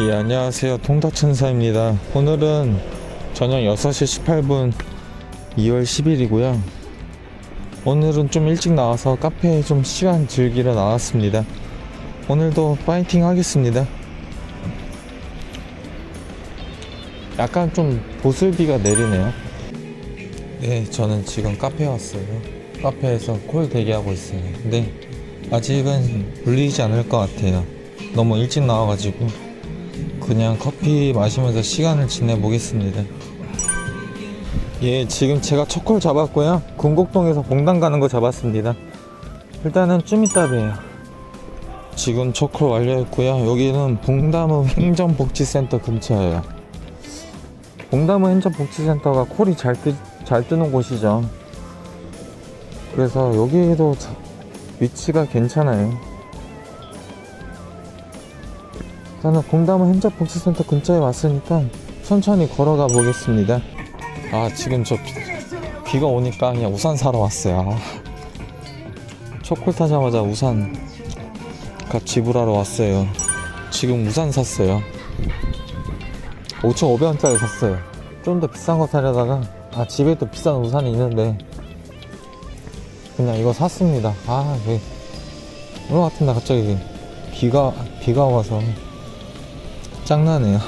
예, 안녕하세요. 통닭천사입니다. 오늘은 저녁 6시 18분 2월 10일이고요. 오늘은 좀 일찍 나와서 카페에 좀 시간 즐기러 나왔습니다. 오늘도 파이팅 하겠습니다. 약간 좀 보슬비가 내리네요. 네, 저는 지금 카페에 왔어요. 카페에서 콜 대기하고 있어요. 근데 아직은 울리지 않을 것 같아요. 너무 일찍 나와가지고 그냥 커피 마시면서 시간을 지내보겠습니다. 예, 지금 제가 첫콜 잡았고요. 군곡동에서 봉당 가는 거 잡았습니다. 일단은 좀 이따 봬요. 지금 첫콜 완료했고요. 여기는 봉다무 행정복지센터 근처예요. 봉다무 행정복지센터가 콜이 잘, 뜨, 잘 뜨는 곳이죠. 그래서 여기도 자- 위치가 괜찮아요. 일단은 봉다무 행정복지센터 근처에 왔으니까 천천히 걸어가 보겠습니다. 아 지금 저 비, 가 오니까 그냥 우산 사러 왔어요. 초콜 타자마자 우산 값 지불하러 왔어요. 지금 우산 샀어요. 5,500원짜리 샀어요. 좀 더 비싼 거 사려다가 아 집에도 비싼 우산이 있는데 그냥 이거 샀습니다. 아 여기 오늘 같은 날 갑자기 비가 비가 와서 짱나네요.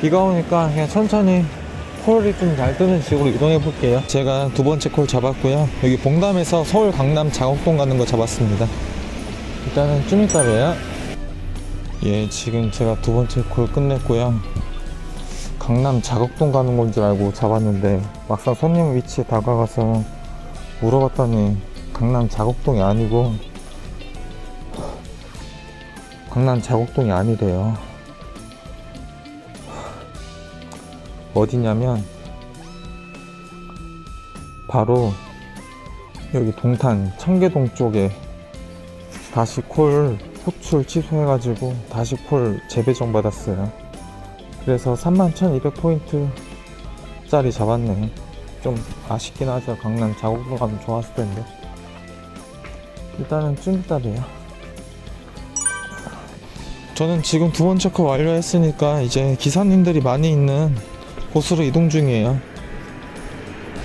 비가 오니까 그냥 천천히 콜이 좀 잘 뜨는 식으로 이동해 볼게요. 제가 두 번째 콜 잡았고요. 여기 봉담에서 서울 강남 장옥동 가는 거 잡았습니다. 일단은 좀 이따 봬요. 예, 지금 제가 두 번째 콜 끝냈고요. 강남 자곡동 가는 건 줄 알고 잡았는데 막상 손님 위치에 다가가서 물어봤더니 강남 자곡동이 아니고 강남 자곡동이 아니래요. 어디냐면 바로 여기 동탄 청계동 쪽에 다시 콜 호출 취소해가지고 다시 콜 재배정 받았어요. 그래서 31,200포인트 짜리 잡았네. 좀 아쉽긴 하죠. 강남 자곡동 가면 좋았을 텐데. 일단은 봬요. 저는 지금 두 번째 컷 완료했으니까 이제 기사님들이 많이 있는 곳으로 이동 중이에요.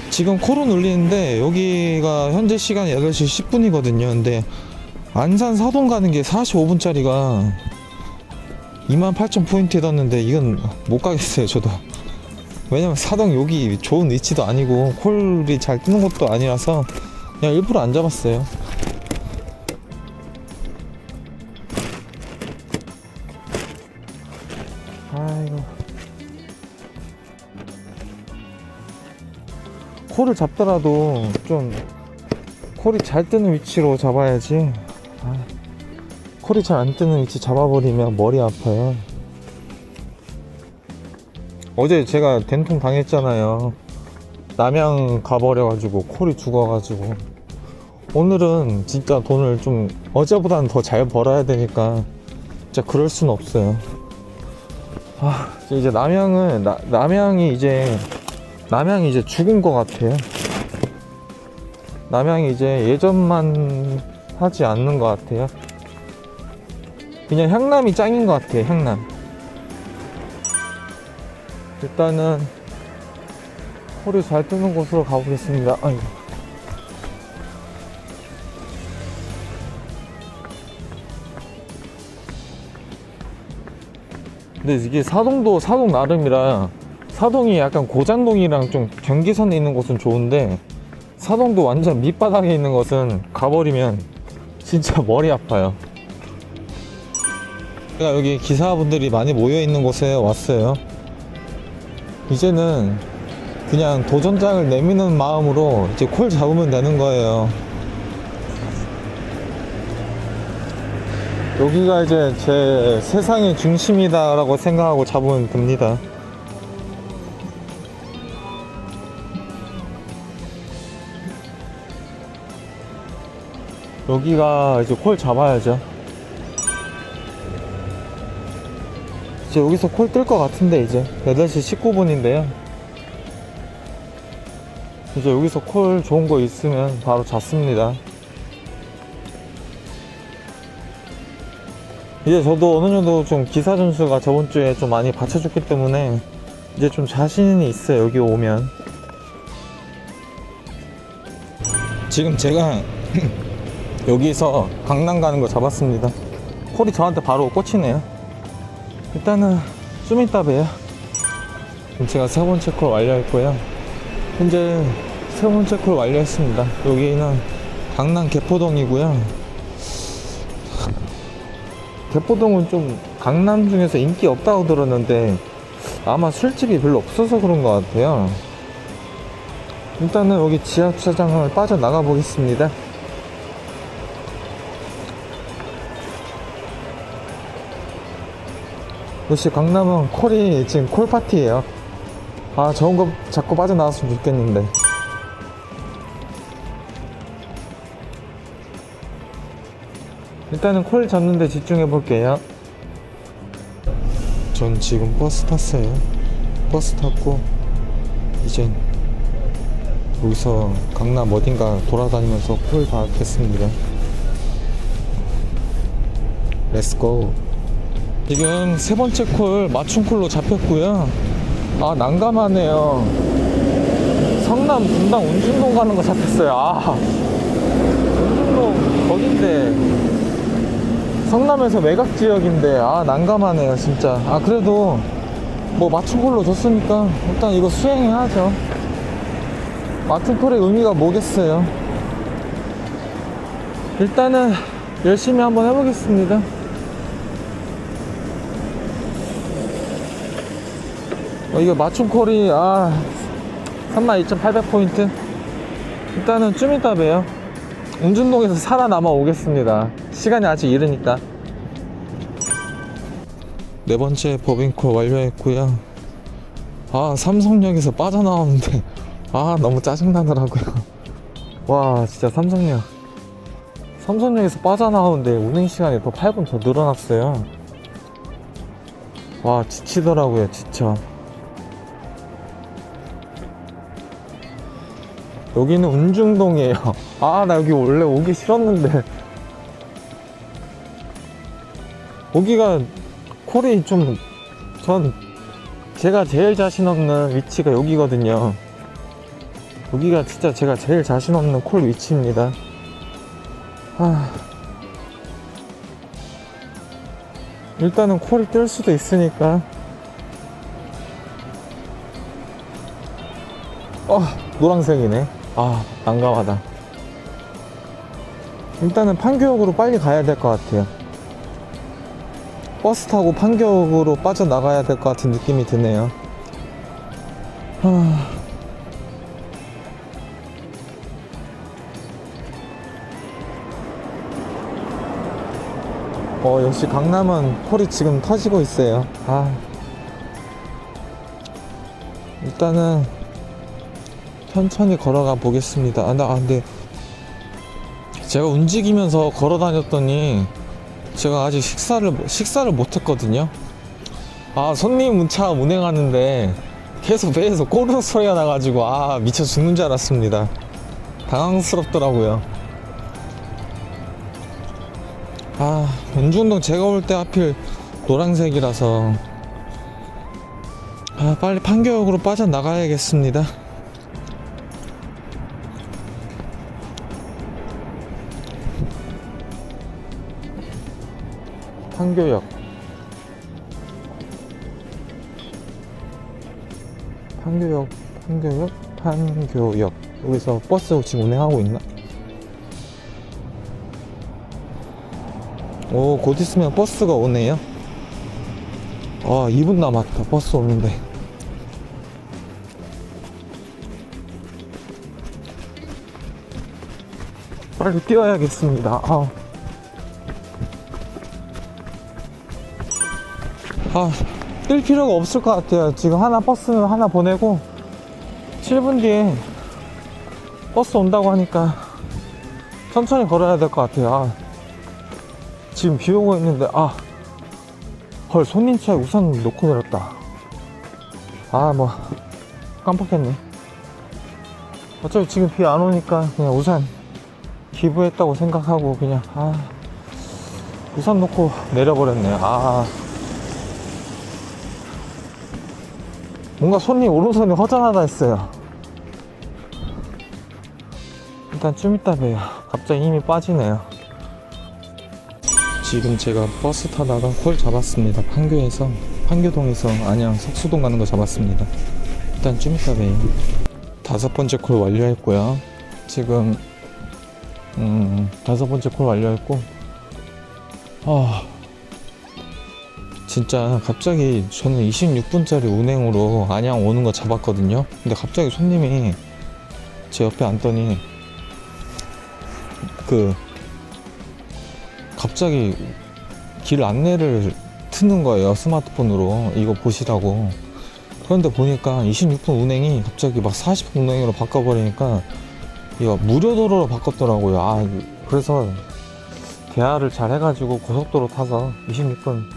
지금 콜은 울리는데 여기가 현재 시간 8시 10분이거든요. 근데 안산 사동 가는 게 45분짜리가 28,000포인트 떴는데 이건 못 가겠어요, 저도. 왜냐면 사동 여기 좋은 위치도 아니고 콜이 잘 뜨는 것도 아니라서 그냥 일부러 안 잡았어요. 아이고. 콜을 잡더라도 좀 콜이 잘 뜨는 위치로 잡아야지. 아, 콜이 잘 안 뜨는 위치 잡아버리면 머리 아파요. 어제 제가 된통 당했잖아요. 남양 가버려가지고 콜이 죽어가지고 오늘은 진짜 돈을 좀 어제보다는 더 잘 벌어야 되니까 진짜 그럴 순 없어요. 아, 이제 남양은 나, 남양이 이제 남양이 이제 죽은 것 같아요. 남양이 이제 예전만 하지 않는 것 같아요. 그냥 향남이 짱인 것 같아요. 향남. 일단은 홀이 잘 뜨는 곳으로 가보겠습니다. 아이고. 근데 이게 사동도 사동 나름이라 사동이 약간 고장동이랑 좀 경계선에 있는 곳은 좋은데 사동도 완전 밑바닥에 있는 것은 가버리면 진짜 머리 아파요. 제가 여기 기사분들이 많이 모여 있는 곳에 왔어요. 이제는 그냥 도전장을 내미는 마음으로 이제 콜 잡으면 되는 거예요. 여기가 이제 제 세상의 중심이다라고 생각하고 잡으면 됩니다. 여기가 이제 콜 잡아야죠. 이제 여기서 콜 뜰 것 같은데 이제 8시 19분인데요. 이제 여기서 콜 좋은 거 있으면 바로 잡습니다. 이제 저도 어느 정도 좀 기사 전수가 저번 주에 좀 많이 받쳐줬기 때문에 이제 좀 자신이 있어요 여기 오면. 지금 제가 여기서 강남 가는 거 잡았습니다. 콜이 저한테 바로 꽂히네요. 일단은 좀 이따 봬요 제가 세 번째 콜 완료했고요. 현재 세 번째 콜 완료했습니다. 여기는 강남 개포동이고요 개포동은 좀 강남 중에서 인기 없다고 들었는데 아마 술집이 별로 없어서 그런 것 같아요. 일단은 여기 지하 주차장을 빠져나가 보겠습니다. 역시 강남은 콜이 지금 콜파티예요. 아 저런 거 자꾸 빠져나왔으면 좋겠는데. 일단은 콜 잡는데 집중해 볼게요. 전 지금 버스 탔어요. 버스 탔고 이젠 여기서 강남 어딘가 돌아다니면서 콜 받겠습니다. 렛츠고. 지금 세 번째 콜 맞춤 콜로 잡혔고요. 아 난감하네요. 성남 분당 운진동 가는 거 잡혔어요. 아 운진동 거긴데 성남에서 외곽 지역인데 아 난감하네요 진짜. 아 그래도 뭐 맞춤 콜로 줬으니까 일단 이거 수행해야죠. 맞춤 콜의 의미가 뭐겠어요? 일단은 열심히 한번 해보겠습니다. 어, 이거 맞춤 콜이 아 32,800포인트? 일단은 좀 이따 봬요 운준동에서 살아남아 오겠습니다. 시간이 아직 이르니까. 네 번째 법인콜 완료했고요. 아, 삼성역에서 빠져나오는데, 아, 너무 짜증나더라고요. 와, 진짜 삼성역. 삼성역에서 빠져나오는데 운행 시간이 더 8분 더 늘어났어요. 와, 지치더라고요, 지쳐. 여기는 운중동이에요. 아, 나 여기 원래 오기 싫었는데. 여기가 콜이 좀, 전, 제가 제일 자신 없는 위치가 여기거든요. 여기가 진짜 제가 제일 자신 없는 콜 위치입니다. 아. 일단은 콜이 뜰 수도 있으니까. 어, 노란색이네. 아, 난감하다. 일단은 판교역으로 빨리 가야 될 것 같아요. 버스 타고 판교역으로 빠져나가야 될 것 같은 느낌이 드네요. 하... 어, 역시 강남은 콜이 지금 터지고 있어요. 아. 일단은 천천히 걸어가 보겠습니다. 아, 나, 아, 근데 제가 움직이면서 걸어 다녔더니 제가 아직 식사를, 식사를 못 했거든요. 아, 손님 문차 운행하는데 계속 배에서 꼬르륵 소리가 나가지고 아, 미쳐 죽는 줄 알았습니다. 당황스럽더라고요. 아, 운중동 제가 올 때 하필 노란색이라서 아, 빨리 판교역으로 빠져나가야겠습니다. 판교역. 판교역 판교역 판교역. 여기서 버스 지금 운행하고 있나? 오 곧 있으면 버스가 오네요. 아 2분 남았다. 버스 오는데. 빨리 뛰어야겠습니다. 아. 아, 뛸 필요가 없을 것 같아요. 지금 하나 버스 하나 보내고 7분 뒤에 버스 온다고 하니까 천천히 걸어야 될 것 같아요. 아, 지금 비 오고 있는데 아, 헐 손님 차에 우산 놓고 내렸다. 아, 뭐 깜빡했네. 어차피 지금 비 안 오니까 그냥 우산 기부했다고 생각하고 그냥 아, 우산 놓고 내려버렸네요. 아. 뭔가 손이 오른손이 허전하다 했어요. 일단 좀 이따 봬요. 갑자기 힘이 빠지네요. 지금 제가 버스 타다가 콜 잡았습니다. 판교에서, 판교동에서 안양 석수동 가는 거 잡았습니다. 일단 좀 이따 봬요. 다섯 번째 콜 완료했고요. 지금, 음, 다섯 번째 콜 완료했고, 아, 진짜 갑자기 저는 26분짜리 운행으로 안양 오는 거 잡았거든요. 근데 갑자기 손님이 제 옆에 앉더니 그 갑자기 길 안내를 트는 거예요. 스마트폰으로 이거 보시라고. 그런데 보니까 26분 운행이 갑자기 막 40분 운행으로 바꿔버리니까 이거 무료 도로로 바꿨더라고요. 아 그래서 대화를 잘 해가지고 고속도로 타서 26분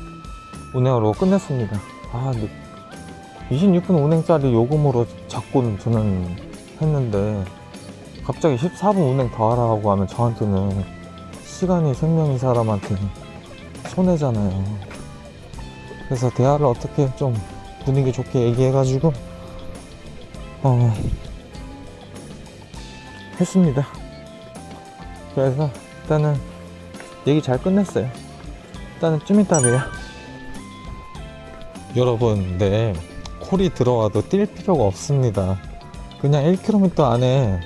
운행으로 끝냈습니다. 아, 근데 26분 운행짜리 요금으로 자꾸 저는 했는데 갑자기 14분 운행 더 하라고 하면 저한테는 시간이 생명이 사람한테 손해잖아요. 그래서 대화를 어떻게 좀 분위기 좋게 얘기해가지고 어 했습니다. 그래서 일단은 얘기 잘 끝냈어요. 일단은 좀 이따 봬요. 여러분, 네. 콜이 들어와도 뛸 필요가 없습니다. 그냥 1km 안에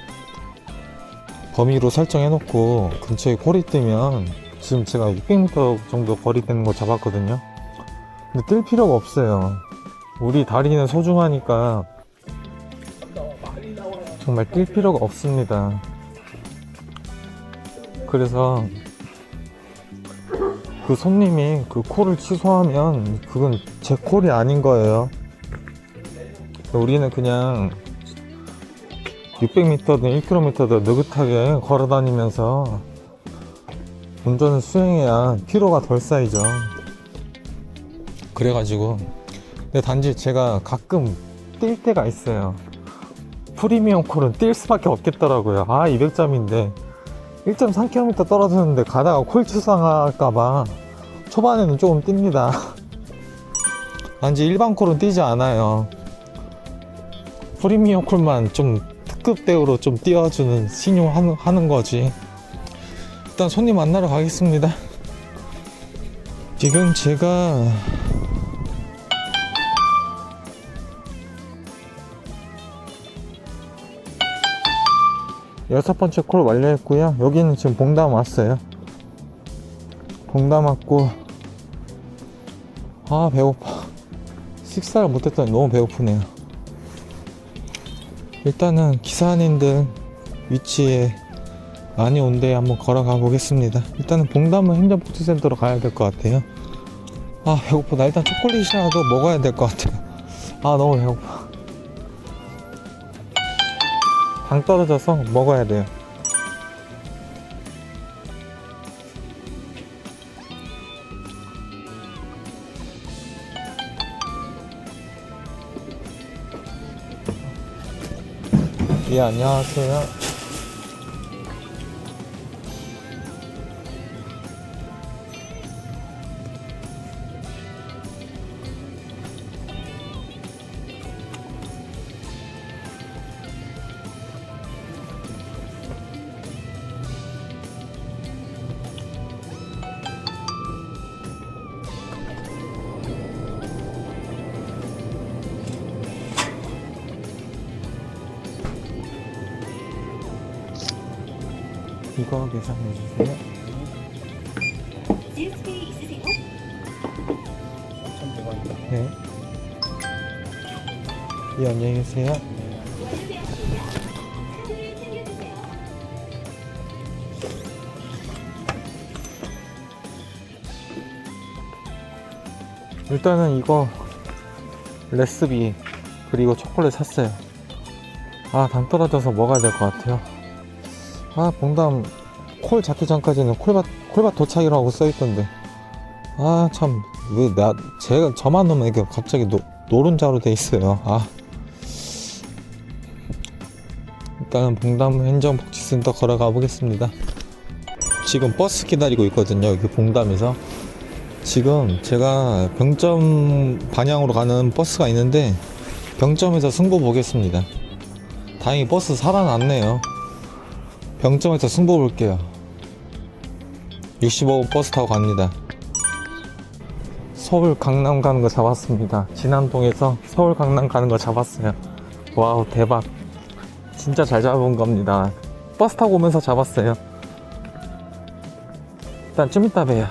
범위로 설정해 놓고 근처에 콜이 뜨면 지금 제가 600m 정도 거리 되는 거 잡았거든요. 근데 뛸 필요가 없어요. 우리 다리는 소중하니까 정말 뛸 필요가 없습니다. 그래서 그 손님이 그 콜을 취소하면 그건 제 콜이 아닌 거예요. 우리는 그냥 600m든 1km든 느긋하게 걸어 다니면서 운전을 수행해야 피로가 덜 쌓이죠. 그래가지고 근데 단지 제가 가끔 뛸 때가 있어요. 프리미엄 콜은 뛸 수밖에 없겠더라고요. 아 200점인데 1.3km 떨어졌는데 가다가 콜 취소할까봐 초반에는 조금 띱니다. 단지 일반 콜은 뛰지 않아요. 프리미엄 콜만 좀 특급 대우로 좀 띄워주는 신용 하는 거지. 일단 손님 만나러 가겠습니다. 지금 제가 여섯 번째 콜 완료했고요. 여기는 지금 봉담 왔어요. 봉담 왔고 아 배고파. 식사를 못했더니 너무 배고프네요. 일단은 기사님들 위치에 많이 온데 한번 걸어가 보겠습니다. 일단은 봉담은 행정복지센터로 가야 될 것 같아요. 아 배고파. 나 일단 초콜릿이라도 먹어야 될 것 같아요. 아 너무 배고파. 당 떨어져서 먹어야 돼요. 예, 안녕하세요. 계산해 주세요. 네. 예, 안녕히 계세요. 일단은 이거 레시피 그리고 초콜릿 샀어요. 아, 당 떨어져서 먹어야 될 것 같아요. 아, 봉담 콜 잡기 전까지는 콜밭 콜밭 도착이라고 써 있던데. 아, 참 왜 나 제가 저만 오면 이게 갑자기 노, 노른자로 돼 있어요. 아. 일단은 봉담 행정복지센터 걸어가 보겠습니다. 지금 버스 기다리고 있거든요. 여기 봉담에서. 지금 제가 병점 방향으로 가는 버스가 있는데 병점에서 승부 보겠습니다. 다행히 버스 살아났네요. 병점에서 승부 볼게요. 65번 버스 타고 갑니다. 서울 강남 가는 거 잡았습니다. 진안동에서 서울 강남 가는 거 잡았어요. 와우 대박. 진짜 잘 잡은 겁니다. 버스 타고 오면서 잡았어요. 일단 좀 이따 봬요.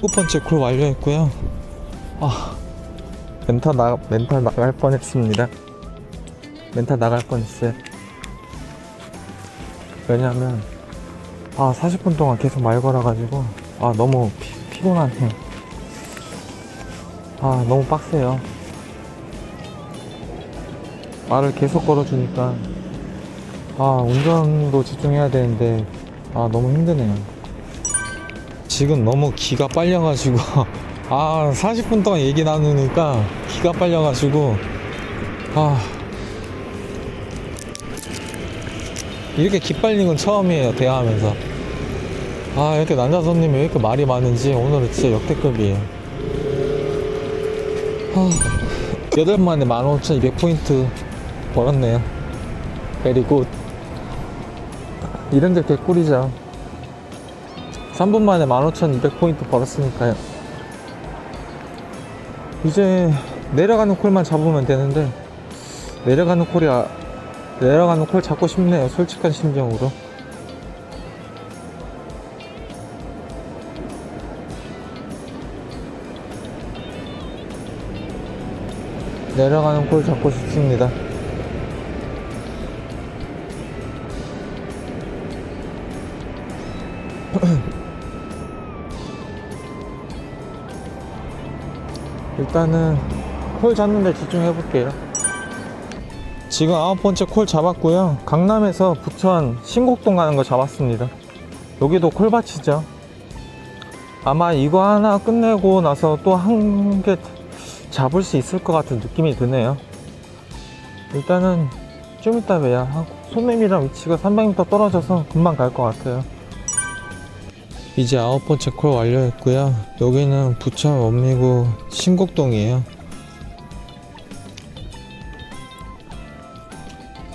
첫 번째 콜 완료했고요. 아, 멘탈 나 멘탈 나갈 뻔했습니다. 멘탈 나갈 뻔했어요. 왜냐면 아 40분 동안 계속 말 걸어가지고 아 너무 피, 피곤하네. 아 너무 빡세요. 말을 계속 걸어주니까 아 운전도 집중해야 되는데 아 너무 힘드네요. 지금 너무 기가 빨려가지고 아 40분 동안 얘기 나누니까 기가 빨려가지고 아 이렇게 기빨린 건 처음이에요 대화하면서. 아 이렇게 남자 손님이 왜 이렇게 말이 많은지 오늘은 진짜 역대급이에요. 아, 8일 만에 15,200포인트 벌었네요. 베리굿 이런 게 개꿀이죠. 3분 만에 15,200포인트 벌었으니까요. 이제 내려가는 콜만 잡으면 되는데 내려가는 콜이 아, 내려가는 콜 잡고 싶네요 솔직한 심정으로. 내려가는 콜 잡고 싶습니다. 일단은 콜 잡는 데 집중해 볼게요 지금 아홉 번째 콜 잡았고요. 강남에서 부천 신곡동 가는 거 잡았습니다. 여기도 콜밭이죠. 아마 이거 하나 끝내고 나서 또 한 개 잡을 수 있을 것 같은 느낌이 드네요. 일단은 좀 이따 봬야 하고 손님이랑 위치가 300m 떨어져서 금방 갈 것 같아요. 이제 아홉 번째 콜 완료했고요. 여기는 부천 원미구 신곡동이에요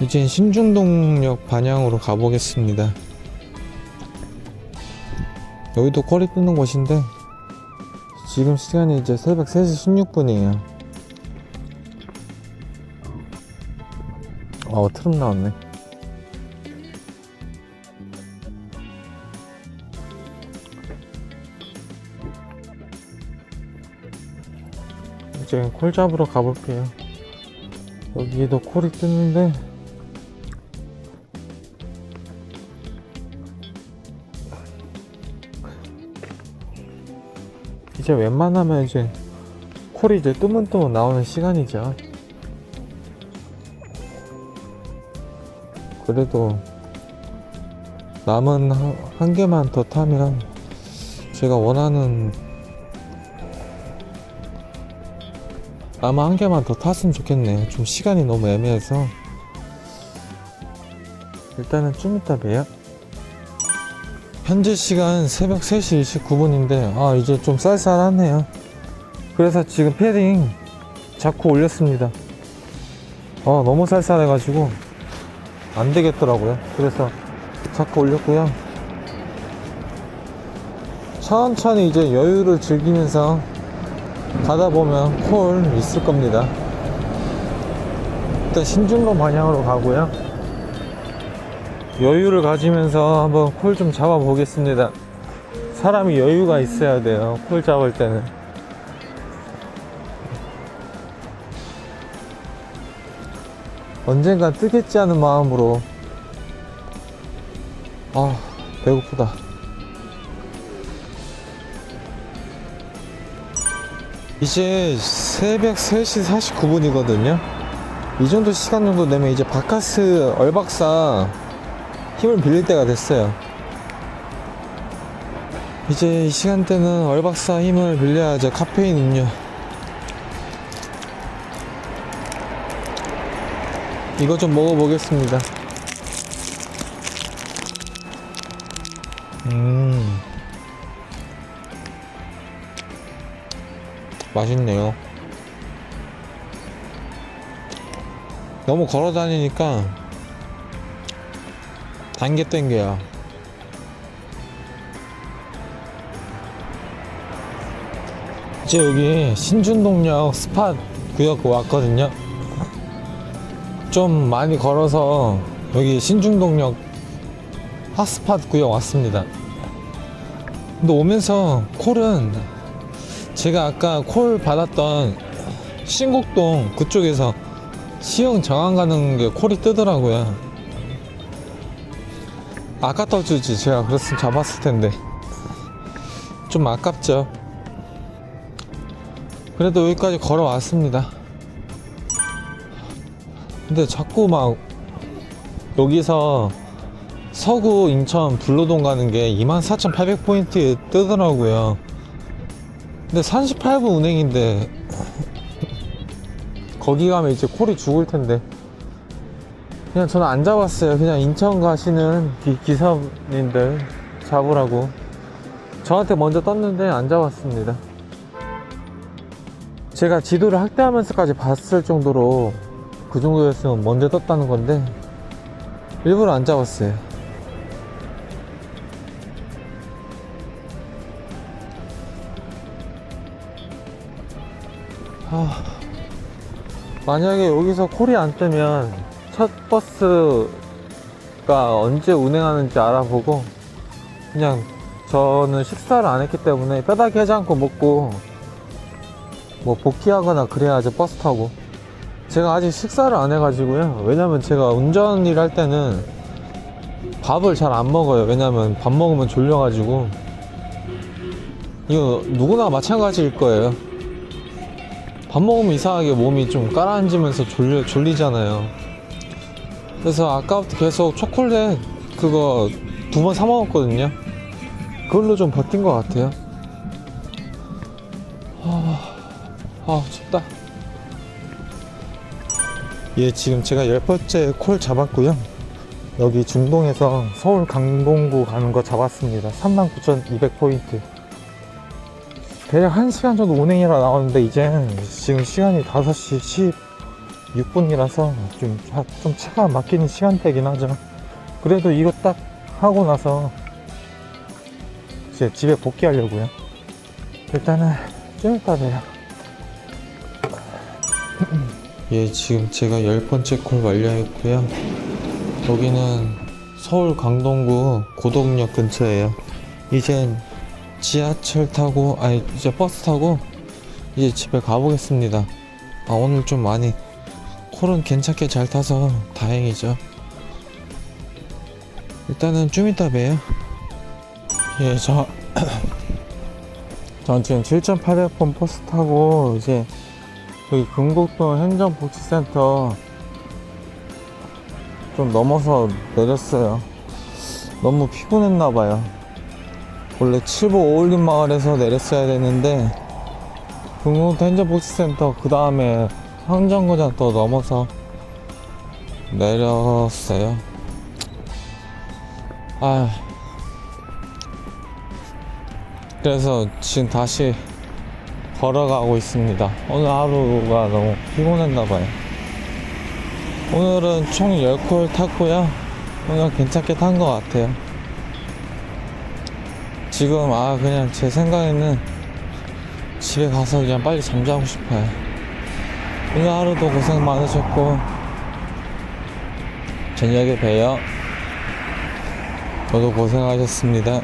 이제 신중동역 방향으로 가보겠습니다. 여기도 콜이 뜨는 곳인데 지금 시간이 이제 새벽 3시 16분이에요. 어 트름 나왔네. 이제 콜 잡으러 가볼게요. 여기도 콜이 뜨는데 이제 웬만하면 이제 콜이 이제 뜨문뜨문 나오는 시간이죠. 그래도 남은 한, 한 개만 더 타면 제가 원하는 아마 한 개만 더 탔으면 좋겠네요. 좀 시간이 너무 애매해서 일단은 좀 이따 봬요. 현재 시간 새벽 3시 29분인데 아 이제 좀 쌀쌀하네요. 그래서 지금 패딩 자꾸 올렸습니다. 아 너무 쌀쌀해 가지고 안 되겠더라고요. 그래서 자꾸 올렸고요. 천천히 이제 여유를 즐기면서 가다 보면 콜 있을 겁니다. 일단 신중로 방향으로 가고요 여유를 가지면서 한번 콜 좀 잡아 보겠습니다. 사람이 여유가 있어야 돼요. 콜 잡을 때는. 언젠간 뜨겠지 하는 마음으로. 아, 배고프다. 이제 새벽 3시 49분이거든요. 이 정도 시간 정도 되면 이제 바카스 얼박사 힘을 빌릴 때가 됐어요. 이제 이 시간대는 얼박사 힘을 빌려야죠. 카페인 음료. 이거 좀 먹어보겠습니다. 음. 맛있네요. 너무 걸어 다니니까 단계 땡겨요. 이제 여기 신준동역 스팟 구역 왔거든요. 좀 많이 걸어서 여기 신중동역 핫스팟 구역 왔습니다. 근데 오면서 콜은 제가 아까 콜 받았던 신곡동 그쪽에서 시흥 정안 가는 게 콜이 뜨더라고요. 아까 떠 주지 제가 그랬으면 잡았을 텐데 좀 아깝죠. 그래도 여기까지 걸어왔습니다. 근데 자꾸 막 여기서 서구 인천 불로동 가는 게 24,800포인트 뜨더라고요. 근데 38분 운행인데 거기 가면 이제 콜이 죽을 텐데 그냥 저는 안 잡았어요. 그냥 인천 가시는 기, 기사님들 잡으라고 저한테 먼저 떴는데 안 잡았습니다. 제가 지도를 확대하면서까지 봤을 정도로 그 정도였으면 먼저 떴다는 건데 일부러 안 잡았어요. 아, 만약에 여기서 콜이 안 뜨면 첫 버스가 언제 운행하는지 알아보고 그냥 저는 식사를 안 했기 때문에 뼈다귀 해장국 먹고 뭐 복귀하거나 그래야지 버스 타고. 제가 아직 식사를 안 해가지고요. 왜냐면 제가 운전 일 할 때는 밥을 잘 안 먹어요. 왜냐면 밥 먹으면 졸려가지고. 이거 누구나 마찬가지일 거예요. 밥 먹으면 이상하게 몸이 좀 가라앉으면서 졸려, 졸리잖아요 그래서 아까부터 계속 초콜릿 그거 두 번 사 먹었거든요. 그걸로 좀 버틴 것 같아요. 아, 아 춥다. 예 지금 제가 열 번째 콜 잡았고요. 여기 중동에서 서울 강동구 가는 거 잡았습니다. 39,200포인트. 대략 1시간 정도 운행이라 나오는데 이제 지금 시간이 5시 16분이라서 좀, 하- 좀 차가 막히는 시간대긴 하죠. 그래도 이거 딱 하고 나서 이제 집에 복귀하려고요. 일단은 좀 이따 봬요. 예 지금 제가 열 번째 콜 완료했고요. 여기는 서울 강동구 고덕역 근처에요. 이젠 지하철 타고 아니 이제 버스 타고 이제 집에 가보겠습니다. 아 오늘 좀 많이 콜은 괜찮게 잘 타서 다행이죠. 일단은 좀 이따 봬요. 예 저 전 지금 7,800번 버스 타고 이제 여기 금곡동 행정복지센터 좀 넘어서 내렸어요. 너무 피곤했나봐요. 원래 칠보 오울림 마을에서 내렸어야 되는데 금곡동 행정복지센터 그 다음에 황정거장 또 넘어서 내렸어요. 아 그래서 지금 다시 걸어가고 있습니다. 오늘 하루가 너무 피곤했나봐요. 오늘은 총 10콜 탔고요. 오늘 괜찮게 탄 것 같아요. 지금 아 그냥 제 생각에는 집에 가서 그냥 빨리 잠자고 싶어요 오늘 하루도 고생 많으셨고 저녁에 봬요. 저도 고생하셨습니다